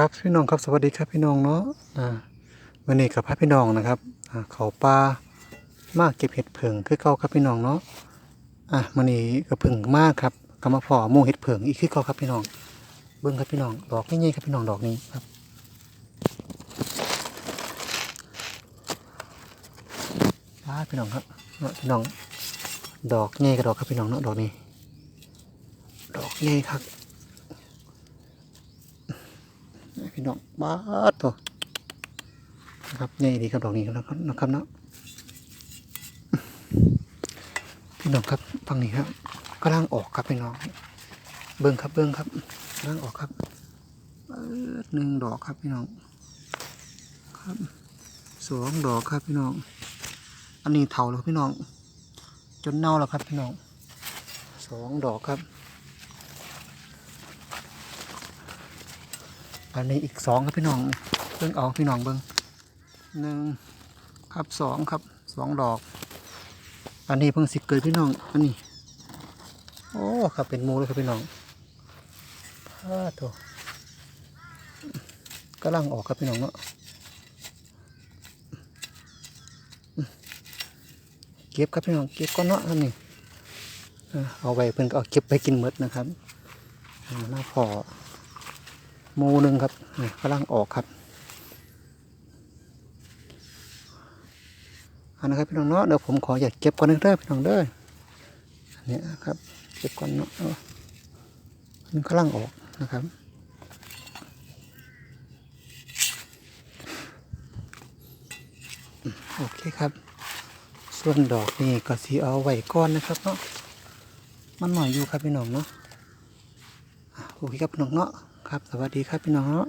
ครับพี่น้องครับสวัสดีครับพี่น้องเนาะอ่าวันนี้กับพาพี่น้องนะครับอ่าเขาปลามากเก็บเห็ดเผิงคือเก่าครับพี่น้องเนาะอะวันนี้ก็เผิงมากครับก็มาพอมูเห็ดเผิงอีกคือเก่าครับพี่น้อง เบิ้งครับพี่น้องดอกนี่ๆครับพี่น้องดอกนี้ครับอ่าพี่น้องครับเนาะพี่น้อง ดอกใหญ่กับดอกครับพี่น้องเนาะดอกนี้ ดอกใหญ่ครับ พี่น้องบ้าดตัวนะครับใหญ่ดีครับดอกนี้นะครับนะครับเนาะพี่น้องครับฝั่งนี้ครับกำลังออกครับพี่น้อง เบิ้งครับเบิ้งครับกำลังออกครับหนึ่งดอกครับพี่น้องครับสองดอกครับพี่น้อง อันนี้เถาแล้วพี่น้อง จนเน่าแล้วครับพี่น้องสองดอกครับ อันนี้อีกสองครับพี่น้องเบิ่งเอาพี่น้องเบิ่งหนึ่งครับสองครับสองดอก อันนี้เพิ่งสิเกิดพี่น้องอันนี้โอ้ครับเป็นมูเลยครับพี่น้องอ้าโถกำลังออกครับพี่น้องเนาะเก็บครับพี่น้องเก็บก้อนเนาะอันนี้เอาไว้เพิ่นก็เอาเก็บไปกินหมดนะครับอ่าหน้าพอ หมูหนึ่งครับนี่กำลังออกครับอันนะครับพี่น้องเนาะเดี๋ยวผมขออยากเก็บก่อนเด้อพี่น้องเด้ออันนี้ครับเก็บก่อนเนาะมันกำลังออกนะครับโอเคครับ ส่วนดอกนี่ก็สีเอาไว้ก้อนนะครับเนาะมันหน่อยอยู่ครับพี่น้องเนาะอะโอเคครับพี่น้องเนาะ ครับ สวัสดีครับพี่น้อง